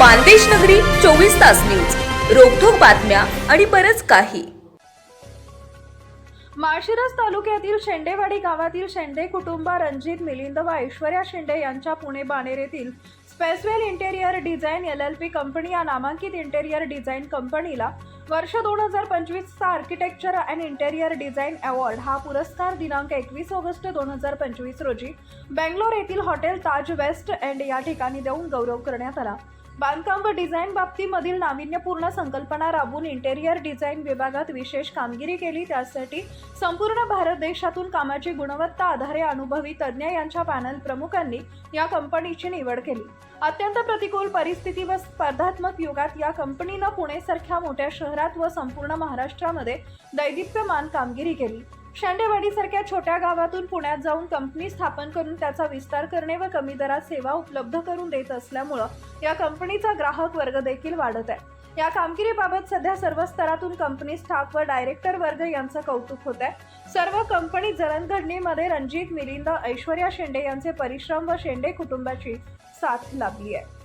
मानदेश नगरी चोवीस तास न्यूज. रोखोक बातम्या आणि बरच काही. माळशिरस तालुक्यातील शेंडेवाडी गावातील शेंडे कुटुंब रणजित मिलिंद व ऐश्वर्या शेंडे यांच्या पुणे बाणेर येथील Spacewell interior design L L P company या नामांकित इंटेरियर डिझाईन कंपनीला वर्ष दोन हजार पंचवीसचा architecture and interior design award हा पुरस्कार दिनांक एकवीस ऑगस्ट दोन हजार पंचवीस रोजी बेंगलोर येथील हॉटेल ताज वेस्ट एंड या ठिकाणी देऊन गौरव करण्यात आला. बांधकाम व डिझाईन बाबतीमधील नाविन्यपूर्ण संकल्पना राबवून इंटेरियर डिझाईन विभागात विशेष कामगिरी केली. त्यासाठी संपूर्ण भारत देशातून कामाची गुणवत्ता आधारे अनुभवी तज्ज्ञ यांच्या पॅनल प्रमुखांनी या कंपनीची निवड केली. अत्यंत प्रतिकूल परिस्थिती व स्पर्धात्मक युगात या कंपनीनं पुणेसारख्या मोठ्या शहरात व संपूर्ण महाराष्ट्रामध्ये दैदिप्यमान कामगिरी केली. शेंडेवाडीसारख्या छोट्या गावातून पुण्यात जाऊन कंपनी स्थापन करून त्याचा विस्तार करणे व कमी दरात सेवा उपलब्ध करून देत असल्यामुळं या कंपनीचा ग्राहक वर्ग देखील वाढत आहे. या कामगिरीबाबत सध्या सर्व स्तरातून कंपनी स्टाफ व डायरेक्टर वर्ग यांचं कौतुक होत आहे. सर्व कंपनी जडणघडणीमध्ये रणजित मिलिंद ऐश्वर्या शेंडे यांचे परिश्रम व शेंडे कुटुंबाची साथ लाभली आहे.